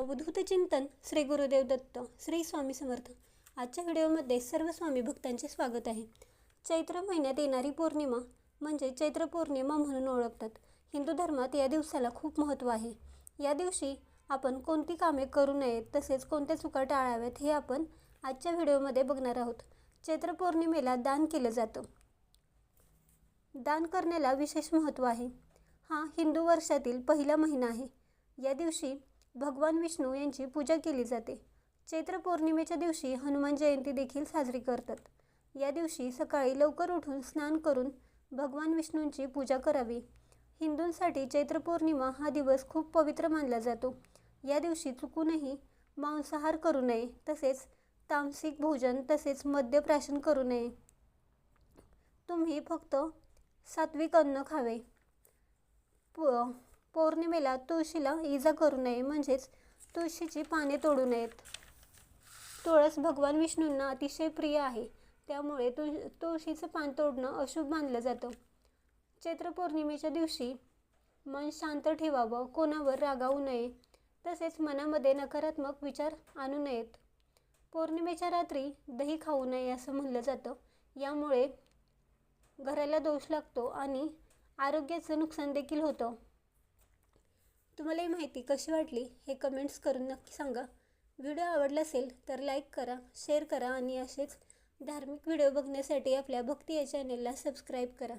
अवधूत चिंतन श्री गुरुदेव दत्त श्री स्वामी समर्थ. आजच्या व्हिडिओमध्ये सर्व स्वामी भक्तांचे स्वागत आहे. चैत्र महिन्यात येणारी पौर्णिमा म्हणजे चैत्र पौर्णिमा म्हणून ओळखतात. हिंदू धर्मात या दिवसाला खूप महत्त्व आहे. या दिवशी आपण कोणती कामे करू नयेत तसेच कोणत्या चुका टाळाव्यात हे आपण आजच्या व्हिडिओमध्ये बघणार आहोत. चैत्र पौर्णिमेला दान केलं जातं. दान करण्याला विशेष महत्त्व आहे. हा हिंदू वर्षातील पहिला महिना आहे. या दिवशी भगवान विष्णू यांची पूजा केली जाते. चैत्र पौर्णिमेच्या दिवशी हनुमान जयंती देखील साजरी करतात. या दिवशी सकाळी लवकर उठून स्नान करून भगवान विष्णूंची पूजा करावी. हिंदूंसाठी चैत्र पौर्णिमा हा दिवस खूप पवित्र मानला जातो. या दिवशी चुकूनही मांसाहार करू नये तसेच तामसिक भोजन तसेच मद्यप्राशन करू नये. तुम्ही फक्त सात्विक अन्न खावे. प पौर्णिमेला तुळशीला इजा करू नये म्हणजेच तुळशीची पाने तोडू नयेत. तुळस भगवान विष्णूंना अतिशय प्रिय आहे. त्यामुळे तुळ तुळशीचं पान तोडणं अशुभ मानलं जातं. चैत्र पौर्णिमेच्या दिवशी मन शांत ठेवावं कोणावर रागावू नये तसेच मनामध्ये नकारात्मक विचार आणू नयेत. पौर्णिमेच्या रात्री दही खाऊ नये असं म्हणलं जातं. यामुळे घराला दोष लागतो आणि आरोग्याचं नुकसान देखील होतं. तुम्हाला ही माहिती कशी वाटली हे कमेंट्स करून नक्की सांगा. व्हिडिओ आवडला असेल तर लाईक करा शेअर करा आणि असेच धार्मिक व्हिडिओ बघण्यासाठी आपल्या भक्ती या चॅनेलला सबस्क्राईब करा.